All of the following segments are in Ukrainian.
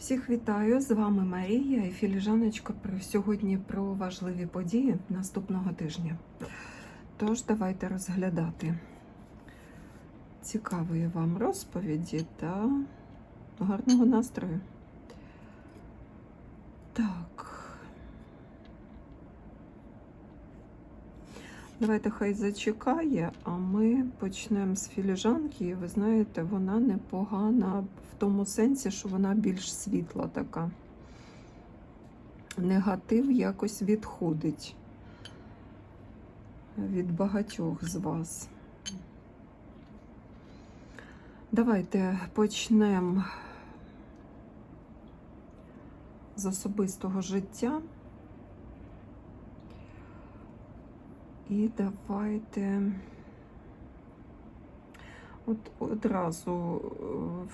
Всіх вітаю! З вами Марія і філіжаночка сьогодні про важливі події наступного тижня. Тож, давайте розглядати цікавої вам розповіді та гарного настрою. Так. Давайте хай зачекає, а ми почнемо з філіжанки. І ви знаєте, вона непогана в тому сенсі, що вона більш світла така. Негатив якось відходить від багатьох з вас. Давайте почнемо з особистого життя. І давайте от одразу е,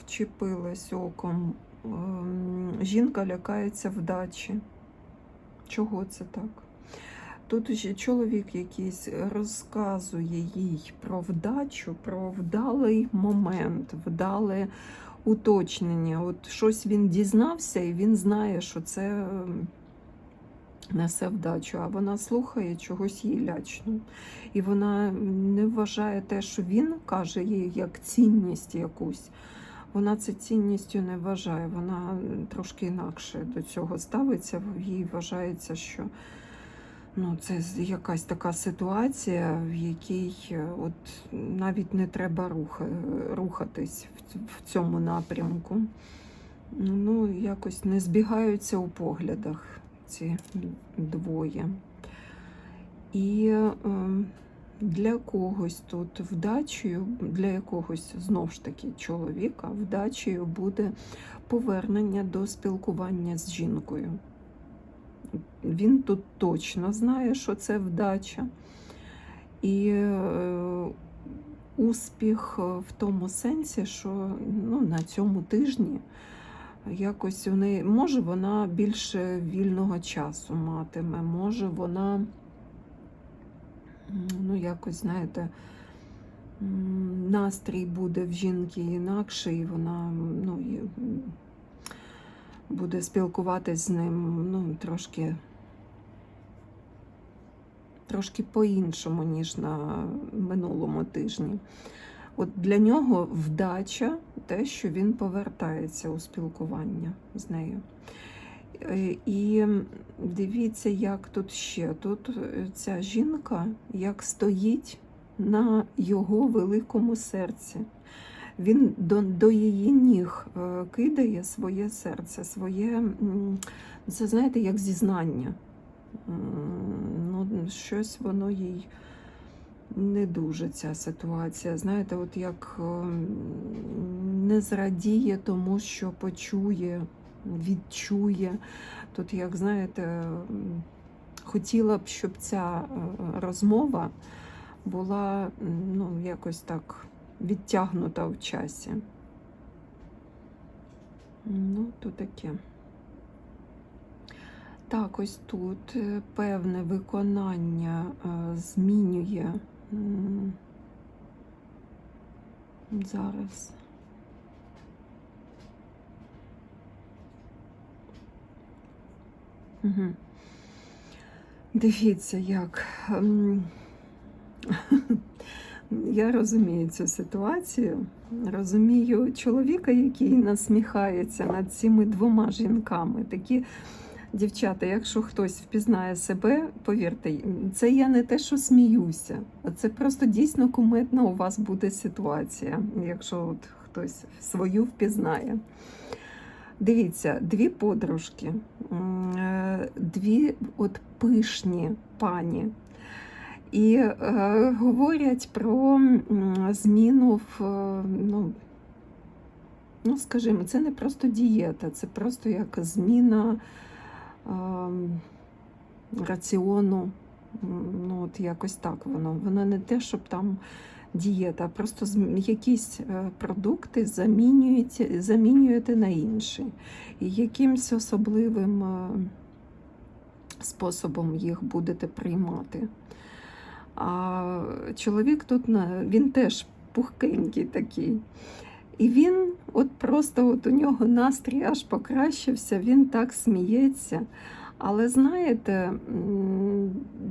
вчепилась оком. ем, Жінка лякається вдачі. Чого це так? Тут ще чоловік якийсь розказує їй про вдачу, про вдалий момент, вдале уточнення. От щось він дізнався, і він знає, що це ем, несе вдачу, а вона слухає чогось їй лячно. І вона не вважає те, що він каже їй як цінність якусь. Вона це цінністю не вважає, вона трошки інакше до цього ставиться. Їй вважається, що ну, це якась така ситуація, в якій е, от навіть не треба руха, рухатись в цьому напрямку. Ну, якось не збігаються у поглядах ці двоє. І е, для когось тут вдачею, для якогось знов ж таки чоловіка, вдачею буде повернення до спілкування з жінкою. Він тут точно знає, що це вдача. І е, успіх в тому сенсі, що ну, на цьому тижні якось у неї, може вона більше вільного часу матиме, може вона, ну, якось, знаєте, настрій буде в жінки інакший, і вона ну, буде спілкуватись з ним ну, трошки, трошки по-іншому, ніж на минулому тижні. От для нього вдача те, що він повертається у спілкування з нею. Е, І дивіться, як тут ще. Тут е, ця жінка як стоїть на його великому серці. Він до, до її ніг е, кидає своє серце, своє, це знаєте, як зізнання. Ну, щось воно їй не дуже ця ситуація. Знаєте, от як ем, не зрадіє тому, що почує, відчує. Тут, як знаєте, хотіла б, щоб ця е, розмова була ну, якось так відтягнута в часі. Ну, то таке. Так, ось тут е, певне виконання е, змінює зараз. Угу. Дивіться, як. ем, Я розумію цю ситуацію. Розумію чоловіка, який насміхається над цими двома жінками. Такі дівчата, якщо хтось впізнає себе, повірте, це я не те, що сміюся, а це просто дійсно кумедна у вас буде ситуація, якщо от хтось свою впізнає. Дивіться, дві подружки, е, дві от пишні пані. І е, говорять про зміну в, е, ну, ну, скажімо, це не просто дієта, це просто як зміна раціону. Ну, от якось так воно. Воно не те, щоб там дієта, просто якісь е, продукти замінюєте, замінюєте на інші. І якимсь особливим е, способом їх будете приймати. А чоловік тут він теж пухкенький такий. І він, от просто от у нього настрій аж покращився, він так сміється. Але знаєте,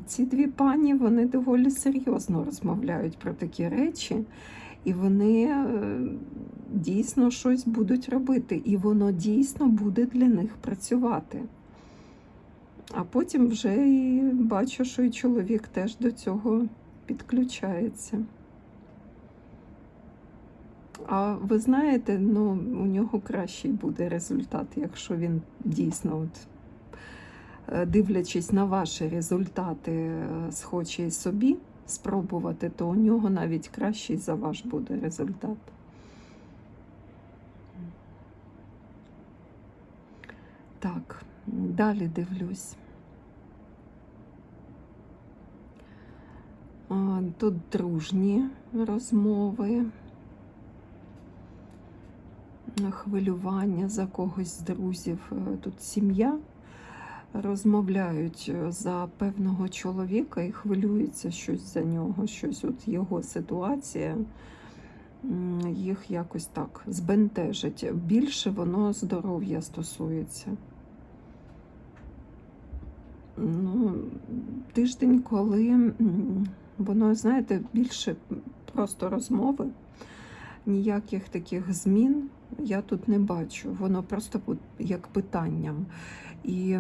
ці дві пані вони доволі серйозно розмовляють про такі речі, і вони е, дійсно щось будуть робити, і воно дійсно буде для них працювати. А потім вже і бачу, що і чоловік теж до цього підключається. А ви знаєте, ну, у нього кращий буде результат, якщо він дійсно, от, е, дивлячись на ваші результати, е, схоче собі спробувати, то у нього навіть кращий за ваш буде результат. Так, далі дивлюсь. Тут дружні розмови, хвилювання за когось з друзів. Е, Тут сім'я розмовляють е, за певного чоловіка і хвилюється щось за нього, щось от його ситуація їх якось так збентежить. Більше воно здоров'я стосується. Ну, тиждень, коли воно, знаєте, більше просто розмови, ніяких таких змін я тут не бачу. Воно просто як питанням. І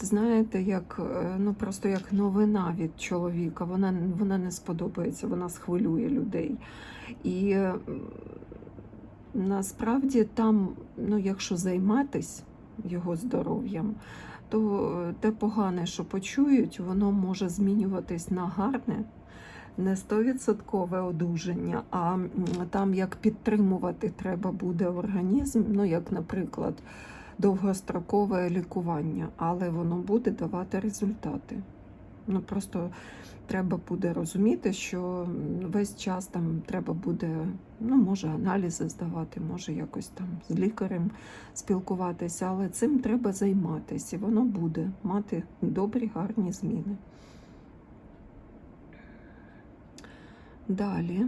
знаєте, як е, ну просто як новина від чоловіка. Вона, вона не сподобається, вона схвилює людей. І насправді там, ну, якщо займатись його здоров'ям, то е, те погане, що почують, воно може змінюватись на гарне. Не стовідсоткове одужання, а там як підтримувати треба буде організм, ну як, наприклад, довгострокове лікування, але воно буде давати результати. Ну просто треба буде розуміти, що весь час там треба буде, ну може, аналізи здавати, може якось там з лікарем спілкуватися, але цим треба займатися, і воно буде мати добрі, гарні зміни. Далі.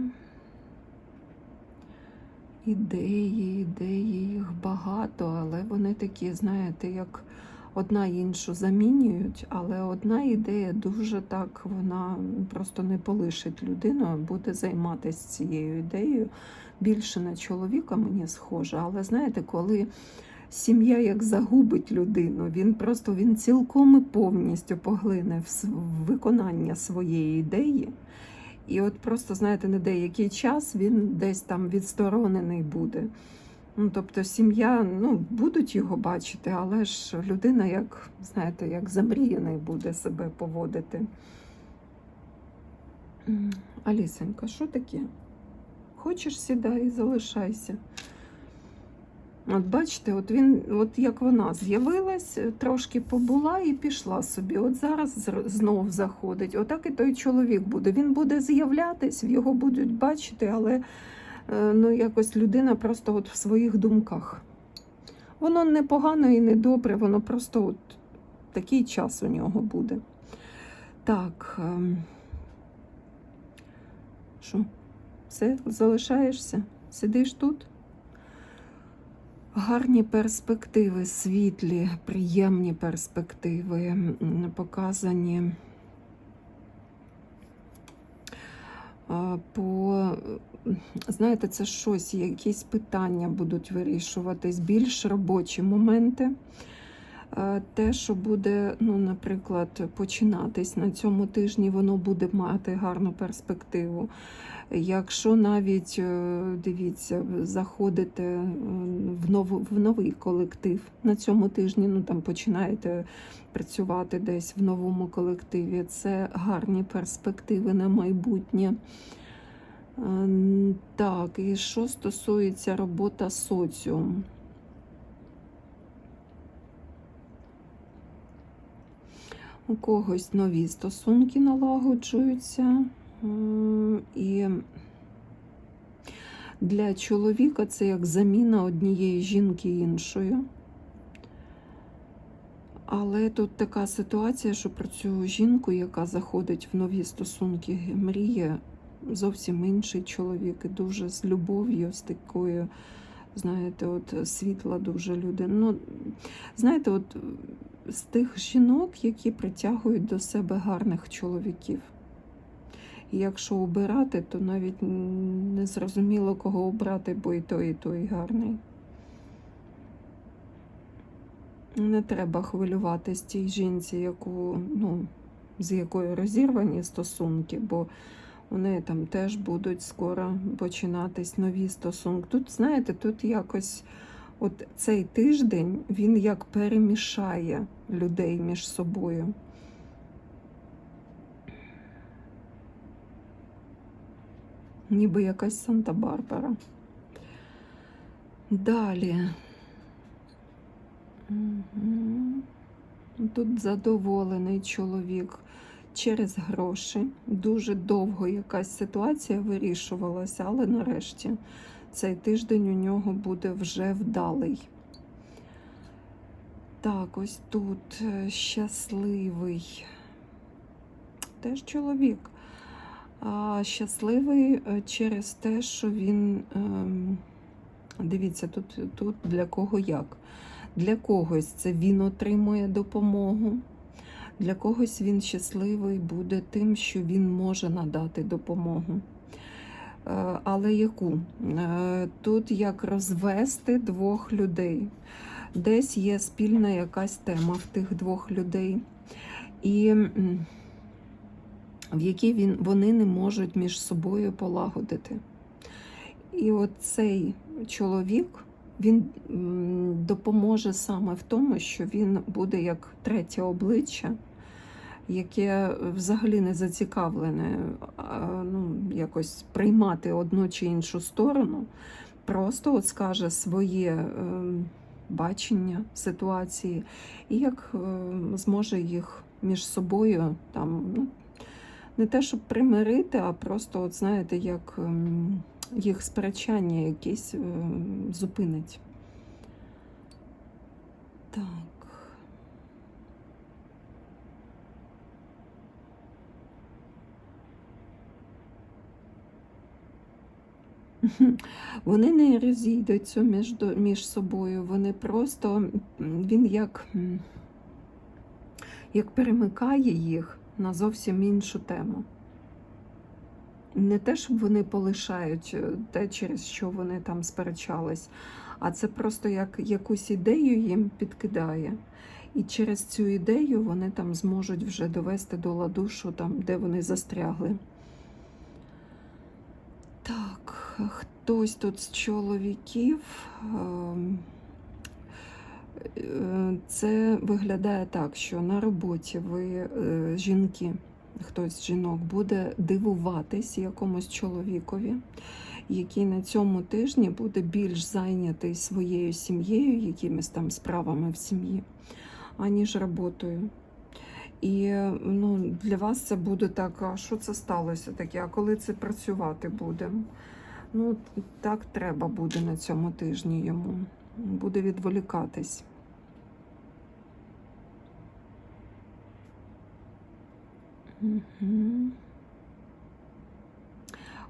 Ідеї, ідеї, їх багато, але вони такі, знаєте, як одна іншу замінюють, але одна ідея дуже так, вона просто не полишить людину, буде займатися цією ідеєю. Більше на чоловіка мені схоже, але знаєте, коли сім'я як загубить людину, він просто він цілком і повністю поглине в виконання своєї ідеї. І от просто, знаєте, на деякий час він десь там відсторонений буде. Ну, тобто сім'я, ну, будуть його бачити, але ж людина, як, знаєте, як замріяний буде себе поводити. Алісенька, що таке? Хочеш сідай і залишайся. От бачите, от він, от як вона з'явилась, трошки побула і пішла собі. От зараз знов заходить. Отак і той чоловік буде. Він буде з'являтись, його будуть бачити, але е, ну, якось людина просто от в своїх думках. Воно не погано і не добре, воно просто от такий час у нього буде. Так. ем, Що? Все, залишаєшся? Сидиш тут? Гарні перспективи, світлі, приємні перспективи показані по, знаєте, це щось, якісь питання будуть вирішуватись, більш робочі моменти. Те, що буде, ну, наприклад, починатись на цьому тижні, воно буде мати гарну перспективу. Якщо навіть е, дивіться, заходите е, в, нову, в новий колектив на цьому тижні, ну там починаєте працювати десь в новому колективі, це гарні перспективи на майбутнє. Е, Так, і що стосується робота соціум. У когось нові стосунки налагоджуються. І для чоловіка це як заміна однієї жінки іншою. Але тут така ситуація, що про цю жінку, яка заходить в нові стосунки, мріє зовсім інший чоловік, і дуже з любов'ю, з такою, знаєте, от світла дуже людина. Ну, знаєте, от з тих жінок, які притягують до себе гарних чоловіків. І якщо обирати, то навіть не зрозуміло, кого обрати, бо і той, і той гарний. Не треба хвилюватись тій жінці, яку, ну, з якою розірвані стосунки, бо у неї там теж будуть скоро починатись нові стосунки. Тут, знаєте, тут якось от цей тиждень він як перемішає людей між собою. Ніби якась Санта-Барбара. Далі. Тут задоволений чоловік через гроші. Дуже довго якась ситуація вирішувалася, але нарешті цей тиждень у нього буде вже вдалий. Так, ось тут е, щасливий. Теж чоловік. А, щасливий е, через те, що він. ем, Дивіться, тут, тут для кого як. Для когось це він отримує допомогу, для когось він щасливий буде тим, що він може надати допомогу. Е, Але яку? Е, Тут як розвести двох людей. Десь є спільна якась тема в тих двох людей, і в якій він, вони не можуть між собою полагодити. І от цей чоловік він допоможе саме в тому, що він буде як третє обличчя, яке взагалі не зацікавлене ну, якось приймати одну чи іншу сторону, просто от скаже своє е, бачення ситуації і як е, зможе їх між собою там. Ну, не те, щоб примирити, а просто, от знаєте, як ем, їх сперечання якесь ем, зупинить. Так. Вони не розійдуться між, між собою, вони просто він як, як перемикає їх на зовсім іншу тему. Не те, щоб вони полишають е, те, через що вони там сперечались, а це просто як якусь ідею їм підкидає. І через цю ідею вони там зможуть вже довести до ладу, що там, де вони застрягли. Так, хтось тут з чоловіків. ем, е, Це виглядає так, що на роботі ви е, жінки, хтось з жінок буде дивуватись якомусь чоловікові, який на цьому тижні буде більш зайнятий своєю сім'єю, якимись там справами в сім'ї, аніж роботою. І ну, для вас це буде так, а що це сталося таке? А коли це працювати буде? Ну, так треба буде на цьому тижні йому. Буде відволікатись.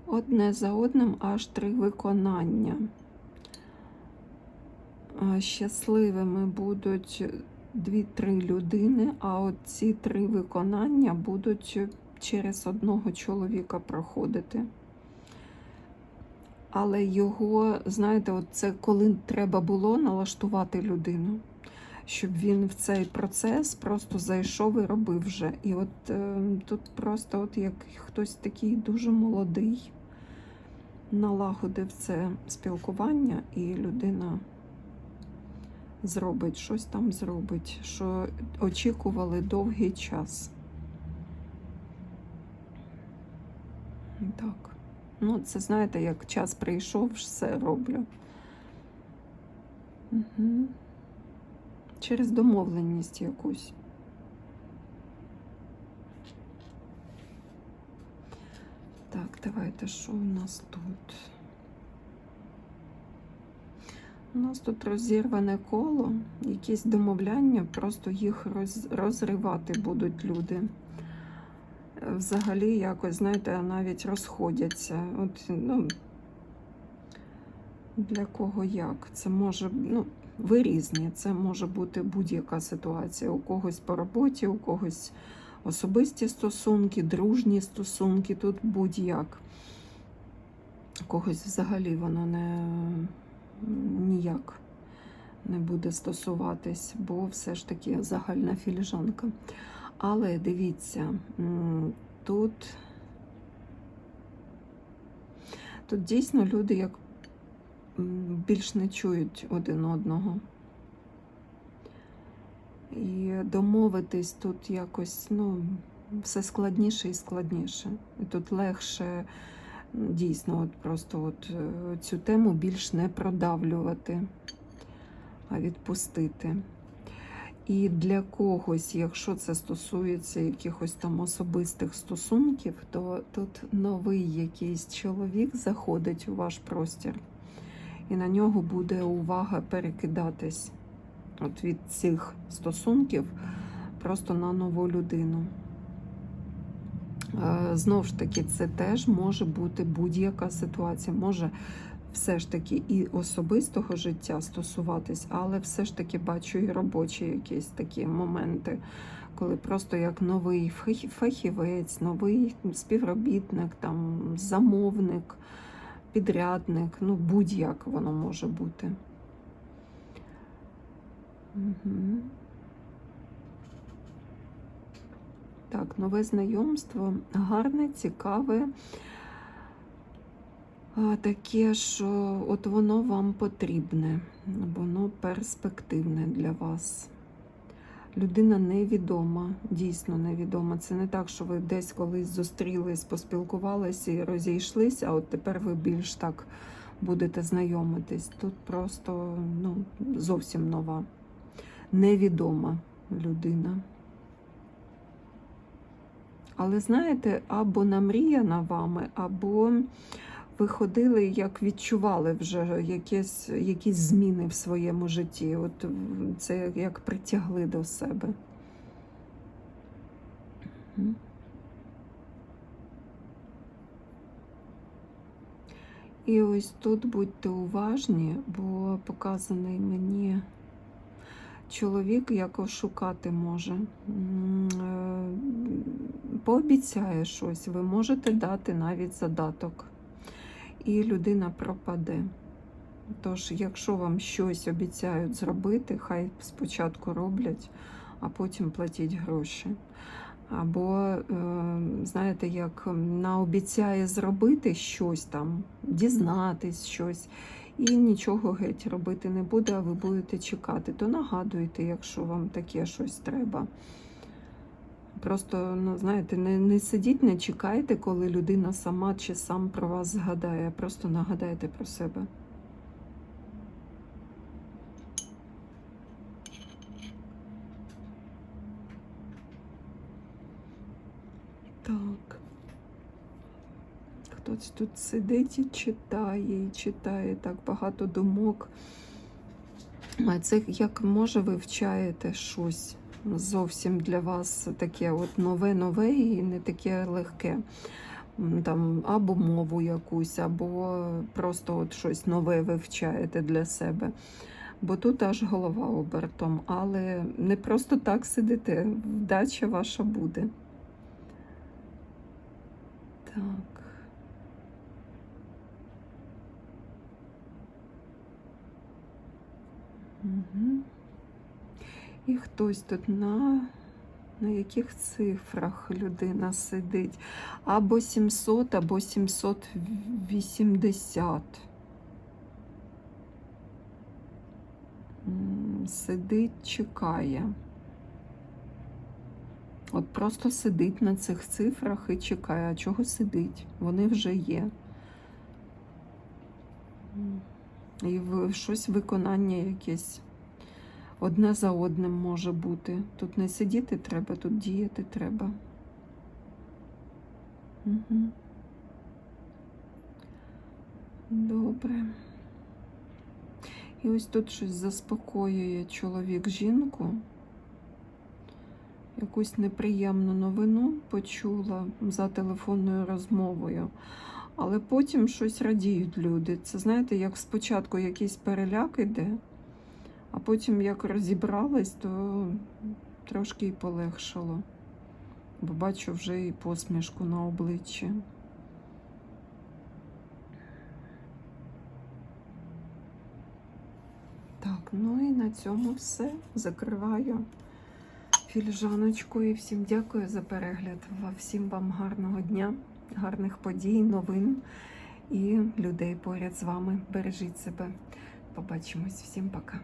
Одне за одним аж три виконання. Щасливими будуть дві-три людини, а от ці три виконання будуть через одного чоловіка проходити. Але його, знаєте, от це коли треба було налаштувати людину, щоб він в цей процес просто зайшов і робив вже. І от е, тут просто, от як хтось такий дуже молодий, налагодив це спілкування, і людина зробить, щось там зробить, що очікували довгий час. Так. Ну, це знаєте, як час прийшов, все роблю. Угу. Через домовленість якусь. Так, давайте, що у нас тут? У нас тут розірване коло, якісь домовляння, просто їх роз, розривати будуть люди. взагалі якось, знаєте, навіть розходяться. От, ну, для кого як? Це може, ну, ви різні. Це може бути будь-яка ситуація. У когось по роботі, у когось особисті стосунки, дружні стосунки, тут будь-як. У когось взагалі воно не ніяк не буде стосуватись, бо все ж таки загальна філіжанка. Але дивіться, тут, тут дійсно люди як більш не чують один одного. І домовитись тут якось, ну, все складніше і складніше. І тут легше дійсно от просто от е, цю тему більш не продавлювати, а відпустити. І для когось, якщо це стосується якихось там особистих стосунків, то тут новий якийсь чоловік заходить у ваш простір, і на нього буде увага перекидатись от від цих стосунків просто на нову людину. Е, Знову ж таки, це теж може бути будь-яка ситуація. Може все ж таки і особистого життя стосуватись, але все ж таки бачу і робочі якісь такі моменти, коли просто як новий фахівець, новий співробітник, там, замовник, підрядник, ну будь-як воно може бути. Угу. Так, нове знайомство, гарне, цікаве. Таке, що от воно вам потрібне, воно перспективне для вас. Людина невідома, дійсно невідома. Це не так, що ви десь колись зустрілись, поспілкувалися і розійшлися, а от тепер ви більш так будете знайомитись. Тут просто ну, зовсім нова, невідома людина. Але знаєте, або намріяна вами, або ви ходили, як відчували вже якісь, якісь зміни в своєму житті. От це як притягли до себе. І ось тут будьте уважні, бо показаний мені чоловік, якого шукати може. Е, Пообіцяє щось, ви можете дати навіть задаток і людина пропаде. Тож, якщо вам щось обіцяють зробити, хай спочатку роблять, а потім платіть гроші. Або, е, знаєте, як наобіцяє зробити щось там, дізнатись щось, і нічого геть робити не буде, а ви будете чекати, то нагадуйте, якщо вам таке щось треба. Просто, ну, знаєте, не, не сидіть, не чекайте, коли людина сама чи сам про вас згадає. Просто нагадайте про себе. Так. Хтось тут сидить і читає, і читає так багато думок. А це як може ви вчаєте щось зовсім для вас таке от нове-нове і не таке легке. Там або мову якусь, або просто от щось нове вивчаєте для себе. Бо тут аж голова обертом, але не просто так сидите, вдача ваша буде. Так. Угу. І хтось тут на, на яких цифрах людина сидить? Або 700, або 780. Сидить, чекає. От просто сидить на цих цифрах і чекає. А чого сидить? Вони вже є. І щось виконання якесь одне за одним може бути. Тут не сидіти треба, тут діяти треба. Угу. Добре. І ось тут щось заспокоює чоловік жінку. якусь неприємну новину почула за телефонною розмовою. Але потім щось радіють люди. Це знаєте, як спочатку якийсь переляк іде, а потім як розібрались, то трошки і полегшало. Бо бачу вже і посмішку на обличчі. Так, ну і на цьому все. Закриваю філіжаночку і всім дякую за перегляд. Всім вам гарного дня, гарних подій, новин і людей поряд з вами. Бережіть себе. Побачимось. Всім пока.